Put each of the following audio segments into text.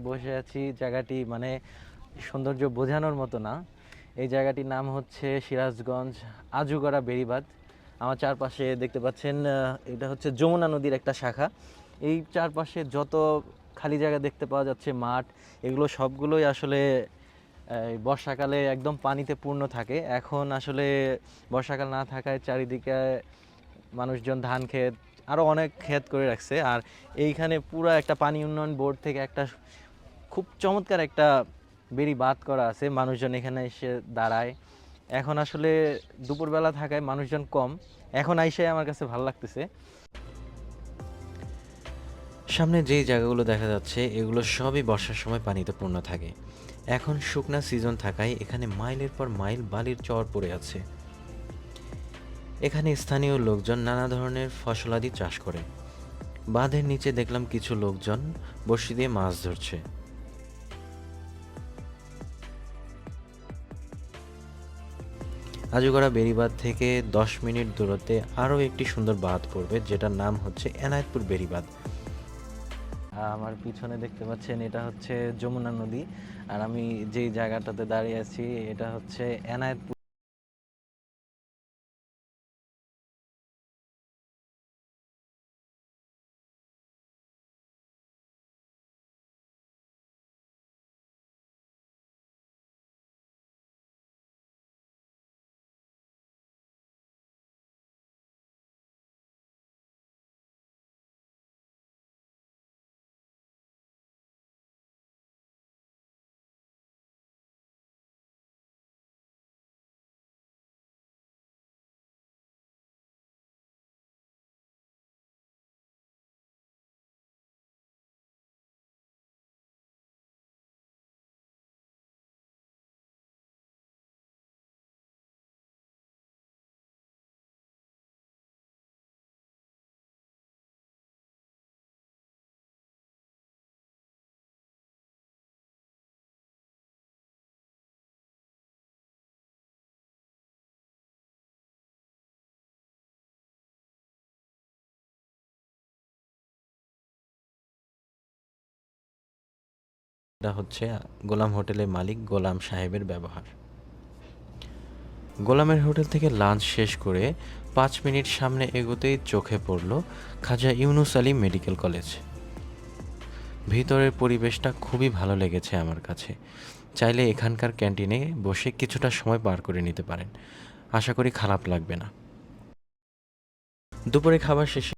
বসে আছি জায়গাটি মানে সৌন্দর্য বোঝানোর মতো না। এই জায়গাটির নাম হচ্ছে সিরাজগঞ্জ আজুগড়া বেড়িবাঁধ। আমার চারপাশে দেখতে পাচ্ছেন এটা হচ্ছে যমুনা নদীর একটা শাখা। এই চারপাশে যত খালি জায়গা দেখতে পাওয়া যাচ্ছে, মাঠ, এগুলো সবগুলোই আসলে বর্ষাকালে একদম পানিতে পূর্ণ থাকে। এখন আসলে বর্ষাকাল না থাকায় চারিদিকে মানুষজন ধান ক্ষেত আরও অনেক ক্ষেত করে রাখছে। আর এইখানে পুরো একটা পানি উন্নয়ন বোর্ড থেকে একটা খুব চমৎকার একটা বেরি বাদ করা আছে, মানুষজন এখানে এসে দাঁড়ায়। এখন আসলে দুপুরবেলা থাকায় মানুষজন কম। এখন আইসে আমার কাছে ভালো লাগতেছে। সামনে যেই জায়গাগুলো দেখা যাচ্ছে, এগুলো সবই বর্ষার সময় পানিতে পূর্ণ থাকে। এখন শুকনা সিজন থাকায় এখানে মাইলের পর মাইল বালির চর পড়ে আছে। এখানে স্থানীয় লোকজন নানা ধরনের ফসলাদি চাষ করে। বাঁধের নিচে দেখলাম কিছু লোকজন বড়শি দিয়ে মাছ ধরছে। আজুগড়া বেড়িবাঁধ থেকে দশ মিনিট দূরত্বে আরও একটি সুন্দর বাঁধ পড়বে, যেটার নাম হচ্ছে এনায়তপুর বেড়িবাঁধ। আমার পিছনে দেখতে পাচ্ছেন, এটা হচ্ছে যমুনা নদী। আর আমি যেই জায়গাটাতে দাঁড়িয়ে আছি, এটা হচ্ছে এনায়েতপুর এটা হচ্ছে গোলাম হোটেলের মালিক গোলাম সাহেবের ব্যবহার। গোলামের হোটেল থেকে লাঞ্চ শেষ করে পাঁচ মিনিট সামনে এগোতেই চোখে পড়ল খাজা ইউনুস আলী মেডিকেল কলেজ। ভিতরের পরিবেশটা খুবই ভালো লেগেছে আমার কাছে। চাইলে এখানকার ক্যান্টিনে বসে কিছুটা সময় পার করে নিতে পারেন। আশা করি খারাপ লাগবে না। দুপুরে খাবার শেষে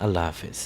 আল্লাহ হাফেজ